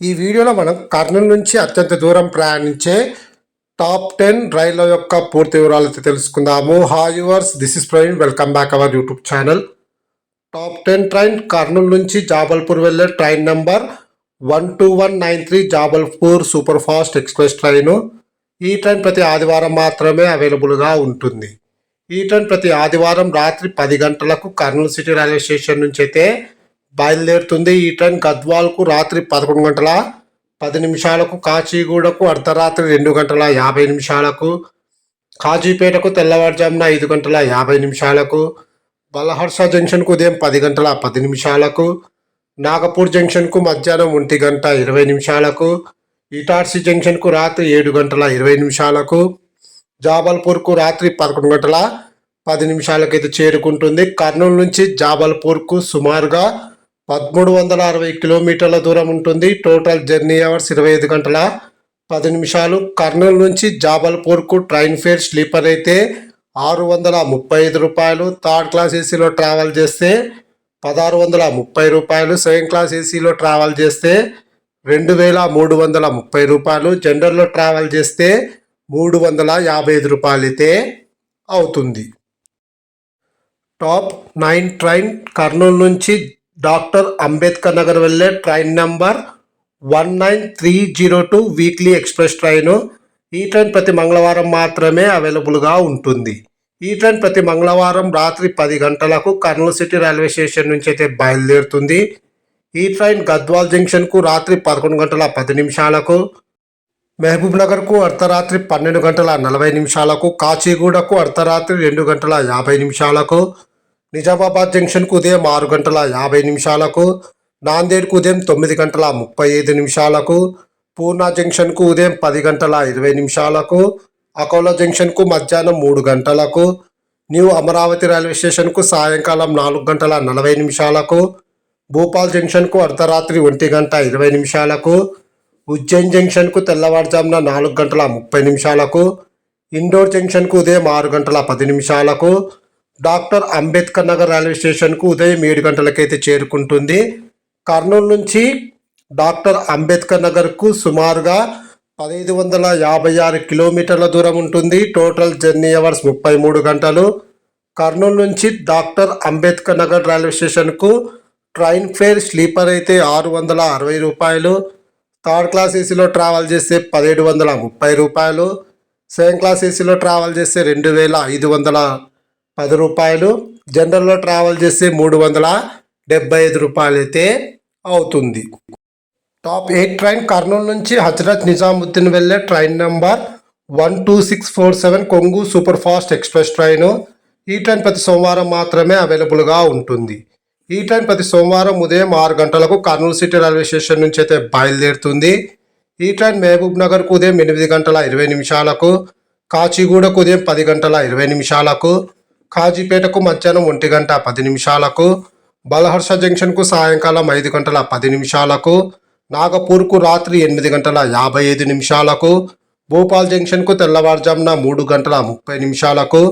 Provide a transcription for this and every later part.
ఈ వీడియోలో మనం కర్నూలు నుంచి అత్యంత దూరం ప్రయాణించే టాప్ టెన్ రైళ్ళ యొక్క పూర్తి వివరాలతో తెలుసుకుందాము. Hi yours this is Praveen welcome back our YouTube channel top ten train Kurnool నుంచి జాబల్పూర్ వెళ్ళే train number one two one nine three Jabalpur super fast express train ఈ ట్రైన్ ప్రతి ఆదివారం మాత్రమే అవైలబుల్గా ఉంటుంది. ఈ ట్రైన్ ప్రతి ఆదివారం రాత్రి పది గంటలకు కర్నూలు సిటీ రైల్వే స్టేషన్ నుంచి అయితే బయలుదేరుతుంది. ఈ ట్రైన్ గద్వాల్కు రాత్రి పదకొండు గంటల పది నిమిషాలకు కాచిగూడకు అర్ధరాత్రి రెండు గంటల యాభై నిమిషాలకు కాజీపేటకు తెల్లవారుజామున ఐదు గంటల యాభై నిమిషాలకు బలహర్ష జంక్షన్కు ఉదయం పది గంటల పది నిమిషాలకు నాగపూర్ జంక్షన్కు మధ్యాహ్నం ఒంటి గంట ఇరవై నిమిషాలకు ఇటార్సీ జంక్షన్కు రాత్రి ఏడు గంటల ఇరవై నిమిషాలకు జాబల్పూర్కు రాత్రి పదకొండు గంటల పది నిమిషాలకైతే చేరుకుంటుంది. కర్నూలు నుంచి జాబల్పూర్కు సుమారుగా పదమూడు వందల అరవై కిలోమీటర్ల దూరం ఉంటుంది. టోటల్ జర్నీ అవర్స్ ఇరవై ఐదు గంటల పది నిమిషాలు. కర్నూలు నుంచి జాబల్పూర్కు ట్రైన్ ఫేర్ స్లీపర్ అయితే ఆరు వందల ముప్పై ఐదు రూపాయలు. థర్డ్ క్లాస్ ఏసీలో ట్రావెల్ చేస్తే పదహారు వందల ముప్పై రూపాయలు. సెకండ్ క్లాస్ ఏసీలో ట్రావెల్ చేస్తే రెండు వేల మూడు వందల ముప్పై రూపాయలు. జనరల్లో ట్రావెల్ చేస్తే మూడు వందల యాభై ఐదు రూపాయలు అయితే అవుతుంది. టాప్ నైన్ ట్రైన్ కర్నూలు నుంచి డాక్టర్ అంబేద్కర్ నగర్ వెళ్ళే train number one nine three zero two weekly express train. ఈ ట్రైన్ ప్రతి మంగళవారం మాత్రమే అవైలబుల్గా ఉంటుంది. ఈ ట్రైన్ ప్రతి మంగళవారం రాత్రి పది గంటలకు కర్నూలు సిటీ రైల్వే స్టేషన్ నుంచి అయితే బయలుదేరుతుంది. ఈ ట్రైన్ గద్వాల్ జంక్షన్కు రాత్రి పదకొండు గంటల పది నిమిషాలకు మహబూబ్ నగర్కు అర్ధరాత్రి పన్నెండు గంటల నలభై నిమిషాలకు కాచిగూడకు అర్ధరాత్రి రెండు గంటల యాభై నిమిషాలకు నిజామాబాద్ జంక్షన్కు ఉదయం ఆరు గంటల యాభై నిమిషాలకు నాందేడ్కు ఉదయం తొమ్మిది గంటల ముప్పై ఐదు నిమిషాలకు పూర్ణ జంక్షన్కు ఉదయం పది గంటల ఇరవై నిమిషాలకు అకోలా జంక్షన్కు మధ్యాహ్నం మూడు గంటలకు న్యూ అమరావతి రైల్వే స్టేషన్కు సాయంకాలం నాలుగు గంటల నలభై నిమిషాలకు భూపాల్ జంక్షన్కు అర్ధరాత్రి ఒంటి గంట ఇరవై నిమిషాలకు ఉజ్జయిన్ జంక్షన్కు తెల్లవారుజామున నాలుగు గంటల ముప్పై నిమిషాలకు ఇండోర్ జంక్షన్కు ఉదయం ఆరు గంటల పది నిమిషాలకు డాక్టర్ అంబేద్కర్ నగర్ రైల్వే స్టేషన్కు ఉదయం ఏడు గంటలకైతే చేరుకుంటుంది. కర్నూలు నుంచి డాక్టర్ అంబేద్కర్ నగర్కు సుమారుగా పదహైదు వందల యాభై ఆరు కిలోమీటర్ల దూరం ఉంటుంది. టోటల్ జర్నీ అవర్స్ ముప్పై మూడు గంటలు. కర్నూలు నుంచి డాక్టర్ అంబేద్కర్ నగర్ రైల్వే స్టేషన్కు ట్రైన్ ఫేర్ స్లీపర్ అయితే ఆరు వందల అరవై రూపాయలు. థర్డ్ క్లాస్ ఏసీలో ట్రావెల్ చేస్తే పదిహేడు వందల ముప్పై రూపాయలు. సెకండ్ క్లాస్ ఏసీలో ట్రావెల్ చేస్తే రెండు వేల ఐదు వందల పది రూపాయలు. జనరల్లో ట్రావెల్ చేస్తే మూడు వందల డెబ్బై ఐదు రూపాయలు అయితే అవుతుంది. టాప్ ఎయిట్ ట్రైన్ కర్నూలు నుంచి హజరత్ నిజాముద్దీన్ వెళ్ళే train number one two six four seven Kongu super fast express train ఈ ట్రైన్ ప్రతి సోమవారం మాత్రమే అవైలబుల్గా ఉంటుంది. ఈ ట్రైన్ ప్రతి సోమవారం ఉదయం ఆరు గంటలకు కర్నూలు సిటీ రైల్వే స్టేషన్ నుంచి అయితే బయలుదేరుతుంది. ఈ ట్రైన్ మహబూబ్ నగర్కు ఉదయం ఎనిమిది గంటల ఇరవై నిమిషాలకు కాచిగూడకు ఉదయం పది గంటల ఇరవై నిమిషాలకు కాజీపేటకు మధ్యాహ్నం ఒంటి గంట పది నిమిషాలకు బలహర్ష జంక్షన్కు సాయంకాలం ఐదు గంటల పది నిమిషాలకు నాగపూర్కు రాత్రి ఎనిమిది గంటల యాభై ఐదు నిమిషాలకు భోపాల్ జంక్షన్కు తెల్లవారుజామున మూడు గంటల ముప్పై నిమిషాలకు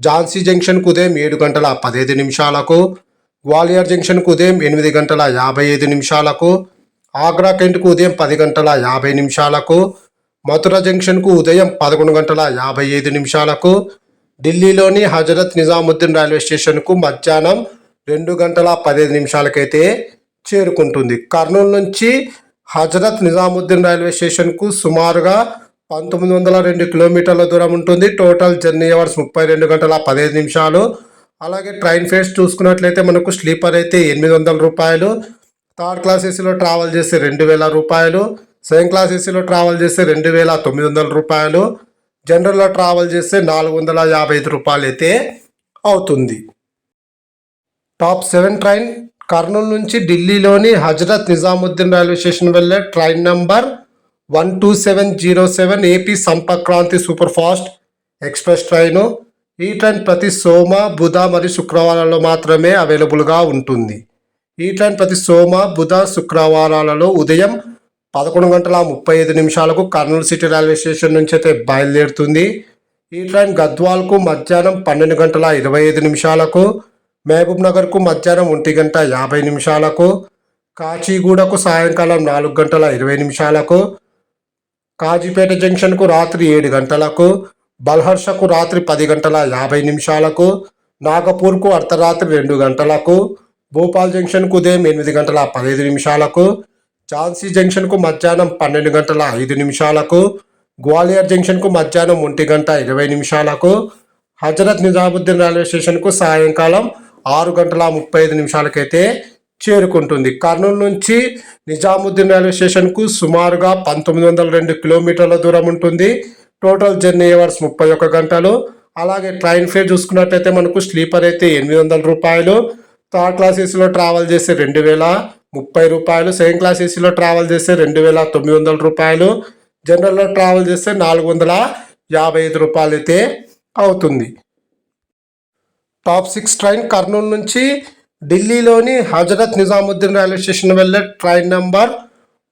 ఝాన్సీ జంక్షన్కు ఉదయం ఏడు గంటల పదిహేను నిమిషాలకు గ్వాలియర్ జంక్షన్కు ఉదయం ఎనిమిది గంటల యాభై ఐదు నిమిషాలకు ఆగ్రా కెంట్కు ఉదయం పది గంటల యాభై నిమిషాలకు మథుర జంక్షన్కు ఉదయం పదకొండు గంటల యాభై ఐదు నిమిషాలకు ఢిల్లీలోని హజరత్ నిజాముద్దీన్ రైల్వే స్టేషన్కు మధ్యాహ్నం రెండు గంటల పదిహేను నిమిషాలకైతే చేరుకుంటుంది. కర్నూలు నుంచి హజరత్ నిజాముద్దీన్ రైల్వే స్టేషన్కు సుమారుగా పంతొమ్మిది వందల రెండు కిలోమీటర్ల దూరం ఉంటుంది. టోటల్ జర్నీ అవర్స్ ముప్పై రెండు గంటల పదిహేను నిమిషాలు. అలాగే ట్రైన్ ఫేర్స్ చూసుకున్నట్లయితే మనకు స్లీపర్ అయితే ఎనిమిది వందల రూపాయలు. థర్డ్ క్లాస్ ఏసీలో ట్రావెల్ చేస్తే రెండు వేల రూపాయలు. సెకండ్ క్లాస్ ఏసీలో ట్రావెల్ చేస్తే రెండు వేల తొమ్మిది వందల రూపాయలు. జనరల్లో ట్రావెల్ చేస్తే నాలుగు వందల యాభై ఐదు రూపాయలు అయితే అవుతుంది. టాప్ సెవెన్ ట్రైన్ కర్నూలు నుంచి ఢిల్లీలోని హజరత్ నిజాముద్దీన్ రైల్వే స్టేషన్ వెళ్ళే train number one two seven zero seven AP Sampark Kranti super fast express train. ఈ ట్రైన్ ప్రతి సోమ బుధ మరియు శుక్రవారాల్లో మాత్రమే అవైలబుల్గా ఉంటుంది. ఈ ట్రైన్ ప్రతి సోమ బుధ శుక్రవారాలలో ఉదయం పదకొండు గంటల ముప్పై ఐదు నిమిషాలకు కర్నూలు సిటీ రైల్వే స్టేషన్ నుంచి అయితే బయలుదేరుతుంది. ఈ ట్రైన్ గద్వాల్కు మధ్యాహ్నం పన్నెండు గంటల ఇరవై ఐదు నిమిషాలకు మహబూబ్ నగర్కు మధ్యాహ్నం ఒంటి గంట యాభై నిమిషాలకు కాచిగూడకు సాయంకాలం నాలుగు గంటల ఇరవై నిమిషాలకు కాజీపేట జంక్షన్కు రాత్రి ఏడు గంటలకు బల్హర్షకు రాత్రి పది గంటల యాభై నిమిషాలకు నాగపూర్కు అర్ధరాత్రి రెండు గంటలకు భోపాల్ జంక్షన్కు ఉదయం ఎనిమిది గంటల పదిహేను నిమిషాలకు ఝాన్సీ జంక్షన్కు మధ్యాహ్నం పన్నెండు గంటల ఐదు నిమిషాలకు గ్వాలియర్ జంక్షన్కు మధ్యాహ్నం ఒంటి గంట ఇరవై నిమిషాలకు హజరత్ నిజాముద్దీన్ రైల్వే స్టేషన్కు సాయంకాలం ఆరు గంటల ముప్పై ఐదు నిమిషాలకైతే చేరుకుంటుంది. కర్నూలు నుంచి నిజాముద్దీన్ రైల్వే స్టేషన్కు సుమారుగా పంతొమ్మిది వందల రెండు కిలోమీటర్ల దూరం ఉంటుంది. టోటల్ జర్నీ అవర్స్ ముప్పై ఒక్క గంటలు. అలాగే ట్రైన్ ఫేర్ చూసుకున్నట్టయితే మనకు స్లీపర్ అయితే ఎనిమిది వందల రూపాయలు. థర్డ్ క్లాస్ ఏసీలో ట్రావెల్ చేస్తే రెండు వేల ముప్పై రూపాయలు సెకండ్ క్లాస్ ఏసీలో ట్రావెల్ చేస్తే రెండు వేల తొమ్మిది వందల రూపాయలు జనరల్లో ట్రావెల్ చేస్తే నాలుగు వందల యాభై ఐదు రూపాయలు అయితే అవుతుంది. టాప్ సిక్స్ ట్రైన్ కర్నూలు నుంచి ఢిల్లీలోని హజరత్ నిజాముద్దీన్ రైల్వే స్టేషన్ వెళ్ళే train number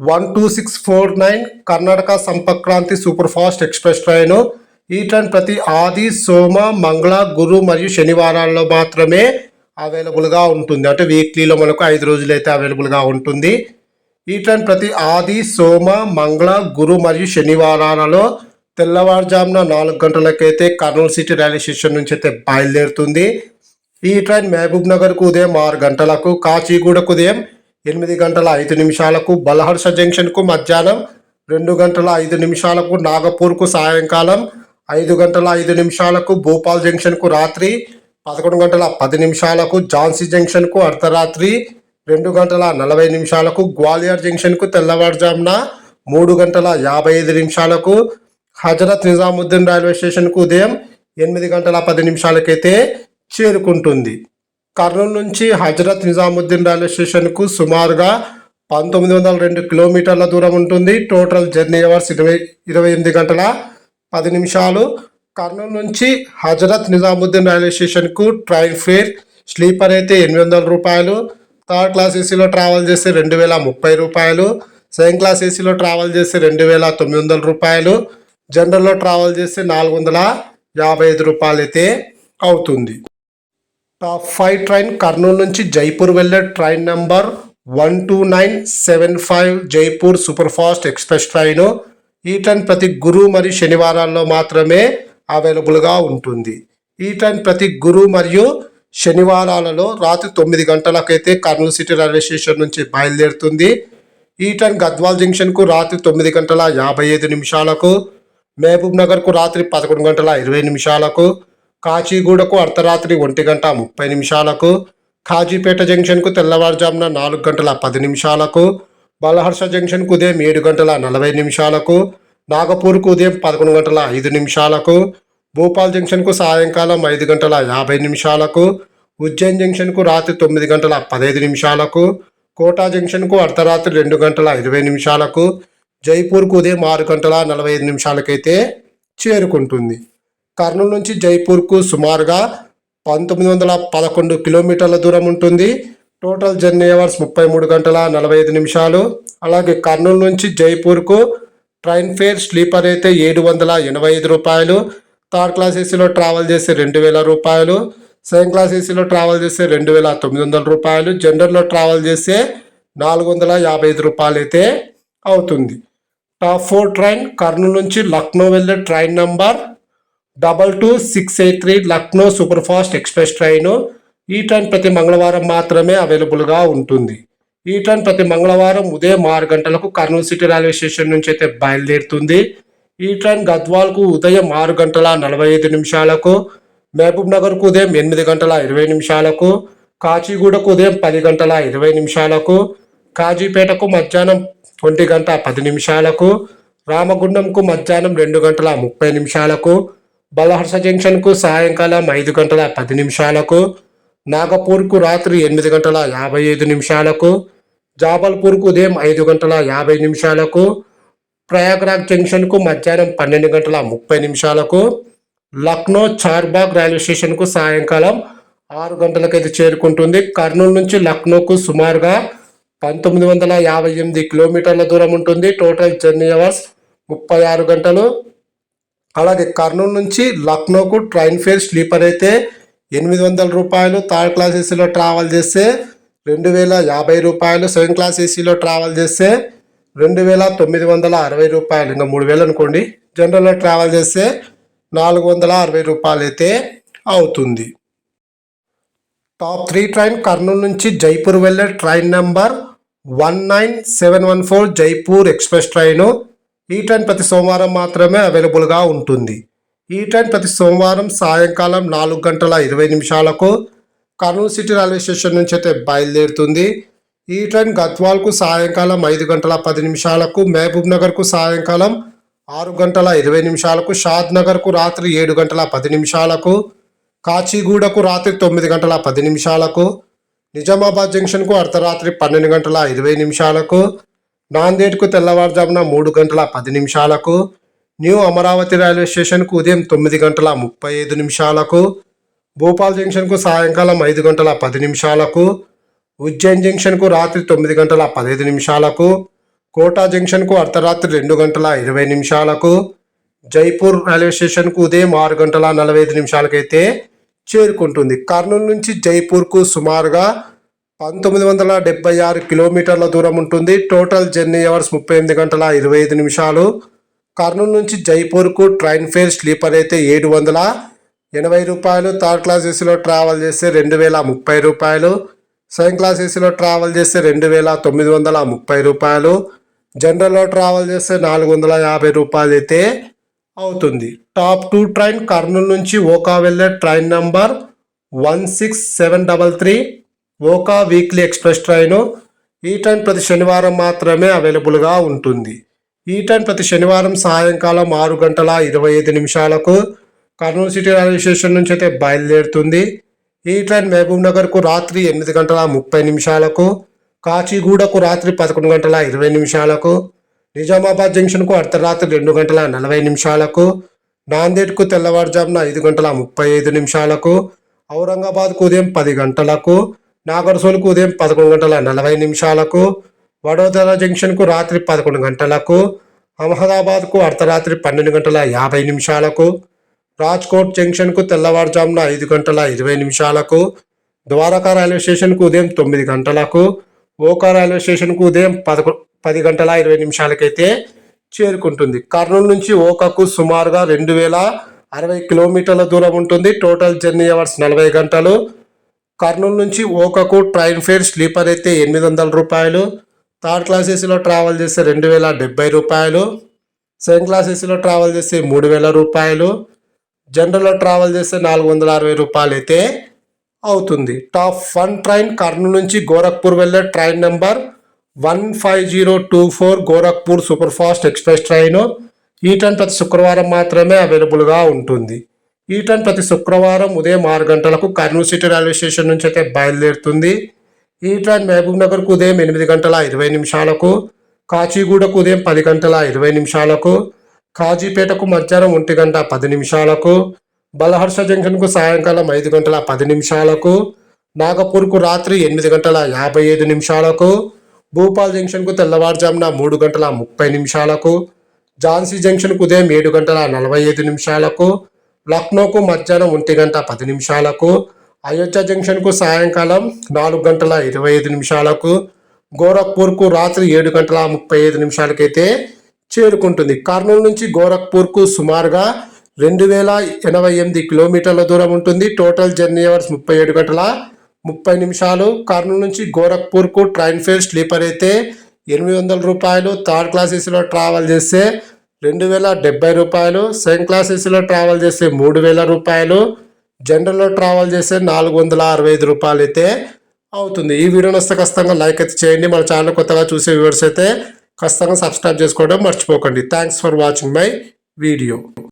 one two six four nine Karnataka Sampark Kranti super fast express train. ఈ ట్రైన్ ప్రతి ఆది సోమ మంగళ గురు మరియు శనివారాల్లో మాత్రమే అవైలబుల్గా ఉంటుంది. అంటే వీక్లీలో మనకు ఐదు రోజులు అయితే అవైలబుల్గా ఉంటుంది. ఈ ట్రైన్ ప్రతి ఆది సోమ మంగళ గురు మరియు శనివారాలలో తెల్లవారుజామున నాలుగు గంటలకైతే కర్నూలు సిటీ రైల్వే స్టేషన్ నుంచి అయితే బయలుదేరుతుంది. ఈ ట్రైన్ మహబూబ్ నగర్కు ఉదయం ఆరు గంటలకు కాచిగూడకు ఉదయం ఎనిమిది గంటల ఐదు నిమిషాలకు బలహర్ష జంక్షన్కు మధ్యాహ్నం రెండు గంటల ఐదు నిమిషాలకు నాగపూర్కు సాయంకాలం ఐదు గంటల ఐదు నిమిషాలకు భోపాల్ జంక్షన్కు రాత్రి పదకొండు గంటల పది నిమిషాలకు ఝాన్సీ జంక్షన్కు అర్ధరాత్రి రెండు గంటల నలభై నిమిషాలకు గ్వాలియర్ జంక్షన్కు తెల్లవారుజామున మూడు గంటల యాభై ఐదు నిమిషాలకు హజరత్ నిజాముద్దీన్ రైల్వే స్టేషన్కు ఉదయం ఎనిమిది గంటల పది నిమిషాలకైతే చేరుకుంటుంది. కర్నూలు నుంచి హజరత్ నిజాముద్దీన్ రైల్వే స్టేషన్కు సుమారుగా పంతొమ్మిది వందల రెండు కిలోమీటర్ల దూరం ఉంటుంది. టోటల్ జర్నీ అవర్స్ ఇరవై ఇరవై ఎనిమిది గంటల పది నిమిషాలు. కర్నూలు నుంచి హజరత్ నిజాముద్దీన్ రైల్వే స్టేషన్కు ట్రైన్ ఫేర్ స్లీపర్ అయితే ఎనిమిది వందల రూపాయలు థర్డ్ క్లాస్ ఏసీలో ట్రావెల్ చేస్తే రెండు వేల ముప్పై రూపాయలు సెకండ్ క్లాస్ ఏసీలో ట్రావెల్ చేస్తే రెండు వేల తొమ్మిది వందల రూపాయలు జనరల్లో ట్రావెల్ చేస్తే నాలుగు వందల యాభై ఐదు రూపాయలు అయితే అవుతుంది. టాప్ ఫైవ్ ట్రైన్ కర్నూలు నుంచి జైపూర్ వెళ్ళే train number one two nine seven five Jaipur super fast express train. ఈ ట్రైన్ ప్రతి గురు మరియు శనివారాల్లో మాత్రమే అవైలబుల్గా ఉంటుంది. ఈ ట్రైన్ ప్రతి గురు మరియు శనివారాలలో రాత్రి తొమ్మిది గంటలకైతే కర్నూలు సిటీ రైల్వే స్టేషన్ నుంచి బయలుదేరుతుంది. ఈ ట్రైన్ గద్వాల్ జంక్షన్కు రాత్రి తొమ్మిది గంటల యాభై ఐదు నిమిషాలకు మహబూబ్ నగర్కు రాత్రి పదకొండు గంటల ఇరవై నిమిషాలకు కాచిగూడకు అర్ధరాత్రి ఒంటి గంట ముప్పై నిమిషాలకు కాజీపేట జంక్షన్కు తెల్లవారుజామున నాలుగు గంటల పది నిమిషాలకు బలహర్ష జంక్షన్కు ఉదయం ఏడు గంటల నలభై నిమిషాలకు నాగపూర్కు ఉదయం పదకొండు గంటల ఐదు నిమిషాలకు భోపాల్ జంక్షన్కు సాయంకాలం ఐదు గంటల యాభై నిమిషాలకు ఉజ్జయిన్ జంక్షన్కు రాత్రి తొమ్మిది గంటల పదహైదు నిమిషాలకు కోటా జంక్షన్కు అర్ధరాత్రి రెండు గంటల ఇరవై నిమిషాలకు జైపూర్కు ఉదయం ఆరు గంటల నలభై ఐదు నిమిషాలకైతే చేరుకుంటుంది. కర్నూలు నుంచి జైపూర్కు సుమారుగా పంతొమ్మిది వందల పదకొండు కిలోమీటర్ల దూరం ఉంటుంది. టోటల్ జర్నీ అవర్స్ ముప్పై మూడు గంటల నలభై ఐదు నిమిషాలు. అలాగే కర్నూలు నుంచి జైపూర్కు ట్రైన్ ఫేర్ స్లీపర్ అయితే ఏడు వందల ఎనభై ఐదు రూపాయలు. థర్డ్ క్లాస్ ఏసీలో ట్రావెల్ చేస్తే రెండు వేల రూపాయలు. సెకండ్ క్లాస్ ఏసీలో ట్రావెల్ చేస్తే రెండు వేల తొమ్మిది వందల రూపాయలు. జనరల్లో ట్రావెల్ చేస్తే నాలుగు వందల యాభై ఐదు రూపాయలు అయితే అవుతుంది. టాప్ ఫోర్ ట్రైన్ కర్నూలు నుంచి లక్నో వెళ్ళే train number double two six eight three Lucknow super fast express train. ఈ ట్రైన్ ప్రతి మంగళవారం మాత్రమే అవైలబుల్గా ఉంటుంది. ట్రైన్ ప్రతి మంగళవారం ఉదయం ఆరు గంటలకు కర్నూలు సిటీ రైల్వే స్టేషన్ నుంచి అయితే బయలుదేరుతుంది. ఈ ట్రైన్ గద్వాల్కు ఉదయం ఆరు గంటల నలభై ఐదు నిమిషాలకు మహబూబ్ నగర్కు ఉదయం ఎనిమిది గంటల ఇరవై నిమిషాలకు కాచిగూడకు ఉదయం పది గంటల ఇరవై నిమిషాలకు కాజీపేటకు మధ్యాహ్నం ఒంటి గంట పది నిమిషాలకు రామగుండంకు మధ్యాహ్నం రెండు గంటల ముప్పై నిమిషాలకు బలహర్స జంక్షన్కు సాయంకాలం ఐదు గంటల పది నిమిషాలకు నాగపూర్కు రాత్రి ఎనిమిది గంటల యాభై ఐదు నిమిషాలకు జాబల్పూర్కు ఉదయం ఐదు గంటల యాభై నిమిషాలకు ప్రయాగ్రాజ్ జంక్షన్కు మధ్యాహ్నం పన్నెండు గంటల ముప్పై నిమిషాలకు లక్నో చార్బాగ్ రైల్వే స్టేషన్కు సాయంకాలం ఆరు గంటలకు అయితే చేరుకుంటుంది. కర్నూలు నుంచి లక్నోకు సుమారుగా పంతొమ్మిది వందల యాభై ఎనిమిది కిలోమీటర్ల దూరం ఉంటుంది. టోటల్ జర్నీ అవర్స్ ముప్పై ఆరు గంటలు. అలాగే కర్నూలు నుంచి లక్నోకు ట్రైన్ ఫేర్ స్లీపర్ అయితే ఎనిమిది వందల రూపాయలు. థర్డ్ క్లాస్ ఏసీలో ట్రావెల్ చేస్తే రెండు వేల యాభై రూపాయలు సెవెన్ క్లాస్ ఏసీలో ట్రావెల్ చేస్తే రెండు వేల తొమ్మిది వందల అరవై రూపాయలు ఇంకా మూడు వేలు అనుకోండి. జనరల్లో ట్రావెల్ చేస్తే నాలుగు వందల అరవై రూపాయలు అయితే అవుతుంది. టాప్ త్రీ ట్రైన్ కర్నూలు నుంచి జైపూర్ వెళ్ళే train number one nine seven one four Jaipur express train. ఈ ట్రైన్ ప్రతి సోమవారం మాత్రమే అవైలబుల్గా ఉంటుంది. ఈ ట్రైన్ ప్రతి సోమవారం సాయంకాలం నాలుగు గంటల ఇరవై నిమిషాలకు కర్నూలు సిటీ రైల్వే స్టేషన్ నుంచి అయితే బయలుదేరుతుంది. ఈ ట్రైన్ గద్వాల్కు సాయంకాలం ఐదు గంటల పది నిమిషాలకు మహబూబ్ నగర్కు సాయంకాలం ఆరు గంటల ఇరవై నిమిషాలకు షాద్ నగర్కు రాత్రి ఏడు గంటల పది నిమిషాలకు కాచిగూడకు రాత్రి తొమ్మిది గంటల పది నిమిషాలకు నిజామాబాద్ జంక్షన్కు అర్ధరాత్రి పన్నెండు గంటల ఇరవై నిమిషాలకు నాందేడ్కు తెల్లవారుజామున మూడు గంటల పది నిమిషాలకు న్యూ అమరావతి రైల్వే స్టేషన్కు ఉదయం తొమ్మిది గంటల ముప్పై ఐదు నిమిషాలకు భోపాల్ జంక్షన్కు సాయంకాలం ఐదు గంటల పది నిమిషాలకు ఉజ్జయిన్ జంక్షన్కు రాత్రి తొమ్మిది గంటల పదహైదు నిమిషాలకు కోటా జంక్షన్కు అర్ధరాత్రి రెండు గంటల ఇరవై నిమిషాలకు జైపూర్ రైల్వే స్టేషన్కు ఉదయం ఆరు గంటల నలభై ఐదు నిమిషాలకైతే చేరుకుంటుంది. కర్నూలు నుంచి జైపూర్కు సుమారుగా పంతొమ్మిది వందల డెబ్బై ఆరు కిలోమీటర్ల దూరం ఉంటుంది. టోటల్ జర్నీ అవర్స్ ముప్పై ఎనిమిది గంటల ఇరవై ఐదు నిమిషాలు. కర్నూలు నుంచి జైపూర్కు ట్రైన్ ఫేర్ స్లీపర్ అయితే ఏడు వందల ఎనభై రూపాయలు థర్డ్ క్లాస్ ఏసీలో ట్రావెల్ చేస్తే రెండు వేల ముప్పై రూపాయలు సెకండ్ క్లాస్ ఏసీలో ట్రావెల్ చేస్తే రెండు వేల తొమ్మిది వందల ముప్పై రూపాయలు జనరల్లో ట్రావెల్ చేస్తే నాలుగు వందల యాభై రూపాయలు అయితే అవుతుంది. టాప్ టూ ట్రైన్ కర్నూలు నుంచి ఓకా వెళ్ళే train number one six seven double three Okha weekly express train. ఈ ట్రైన్ ప్రతి శనివారం మాత్రమే అవైలబుల్గా ఉంటుంది. ఈ ట్రైన్ ప్రతి శనివారం సాయంకాలం ఆరు గంటల ఇరవై ఐదు నిమిషాలకు కర్నూలు సిటీ రైల్వే స్టేషన్ నుంచి అయితే బయలుదేరుతుంది. ఈ ట్రైన్ మహబూబ్ నగర్కు రాత్రి ఎనిమిది గంటల ముప్పై నిమిషాలకు కాచిగూడకు రాత్రి పదకొండు గంటల ఇరవై నిమిషాలకు నిజామాబాద్ జంక్షన్కు అర్ధరాత్రి రెండు గంటల నలభై నిమిషాలకు నాందేడ్కు తెల్లవారుజామున ఐదు గంటల ముప్పై ఐదు నిమిషాలకు ఔరంగాబాద్కు ఉదయం పది గంటలకు నాగర్సోల్కు ఉదయం పదకొండు గంటల నలభై నిమిషాలకు వడోదర జంక్షన్కు రాత్రి పదకొండు గంటలకు అహ్మదాబాద్కు అర్ధరాత్రి పన్నెండు గంటల యాభై నిమిషాలకు రాజ్కోట్ జంక్షన్కు తెల్లవారుజామున ఐదు గంటల ఇరవై నిమిషాలకు ద్వారకా రైల్వే స్టేషన్కు ఉదయం తొమ్మిది గంటలకు ఓకా రైల్వే స్టేషన్కు ఉదయం పదకొ పది గంటల ఇరవై నిమిషాలకైతే చేరుకుంటుంది. కర్నూలు నుంచి ఓకాకు సుమారుగా రెండు వేల అరవై కిలోమీటర్ల దూరం ఉంటుంది. టోటల్ జర్నీ అవర్స్ నలభై గంటలు. కర్నూలు నుంచి ఓకకు ట్రైన్ ఫేర్ స్లీపర్ అయితే ఎనిమిది వందల రూపాయలు. థర్డ్ క్లాస్ ఏసీలో ట్రావెల్ చేస్తే రెండు వేల డెబ్బై రూపాయలు. సెకండ్ క్లాస్ ఏసీలో ట్రావెల్ చేస్తే మూడు వేల రూపాయలు. జనరల్లో ట్రావెల్ చేస్తే నాలుగు వందల అరవై రూపాయలు అయితే అవుతుంది. టాప్ వన్ ట్రైన్ కర్నూలు నుంచి గోరఖ్పూర్ వెళ్ళే train number one five zero two four Gorakhpur super fast express train. ఈ ట్రైన్ ప్రతి శుక్రవారం మాత్రమే అవైలబుల్గా ఉంటుంది. ఈ ట్రైన్ ప్రతి శుక్రవారం ఉదయం ఆరు గంటలకు కర్నూలు సిటీ రైల్వే స్టేషన్ నుంచి అయితే బయలుదేరుతుంది. ఈ ట్రైన్ మహబూబ్ నగర్కు ఉదయం ఎనిమిది గంటల ఇరవై నిమిషాలకు కాచిగూడకు ఉదయం పది గంటల ఇరవై నిమిషాలకు కాజీపేటకు మధ్యాహ్నం ఒంటి గంట పది నిమిషాలకు బలహర్ష జంక్షన్కు సాయంకాలం ఐదు గంటల పది నిమిషాలకు నాగపూర్కు రాత్రి ఎనిమిది గంటల యాభై ఐదు నిమిషాలకు భూపాల్ జంక్షన్కు తెల్లవారుజామున మూడు గంటల ముప్పై నిమిషాలకు ఝాన్సీ జంక్షన్కు ఉదయం ఏడు గంటల నలభై ఐదు నిమిషాలకు లక్నోకు మధ్యాహ్నం ఒంటి గంట పది నిమిషాలకు అయోధ్య జంక్షన్కు సాయంకాలం నాలుగు గంటల ఇరవై ఐదు నిమిషాలకు గోరఖ్పూర్కు రాత్రి ఏడు గంటల ముప్పై ఐదు నిమిషాలకైతే చేరుకుంటుంది. కర్నూలు నుంచి గోరఖ్పూర్కు సుమారుగా రెండు వేల ఎనభై ఎనిమిది కిలోమీటర్ల దూరం ఉంటుంది. టోటల్ జర్నీ అవర్స్ ముప్పై ఏడు గంటల ముప్పై నిమిషాలు. కర్నూలు నుంచి గోరఖ్పూర్కు ట్రైన్ ఫేర్ స్లీపర్ అయితే ఎనిమిది వందల రూపాయలు. థర్డ్ క్లాస్ ఏసీలో ట్రావెల్ చేస్తే రెండు వేల డెబ్బై రూపాయలు. సెకండ్ క్లాస్ ఏసీలో ట్రావెల్ చేస్తే మూడు వేల రూపాయలు. జనరల్లో ట్రావెల్ చేస్తే నాలుగు వందల అరవై ఐదు రూపాయలు అయితే అవుతుంది. ఈ వీడియోని వస్తే ఖచ్చితంగా లైక్ అయితే చేయండి. మన ఛానల్ కొత్తగా చూసే వ్యూవర్స్ అయితే ఖచ్చితంగా సబ్స్క్రైబ్ చేసుకోవడం మర్చిపోకండి. Thanks for watching my video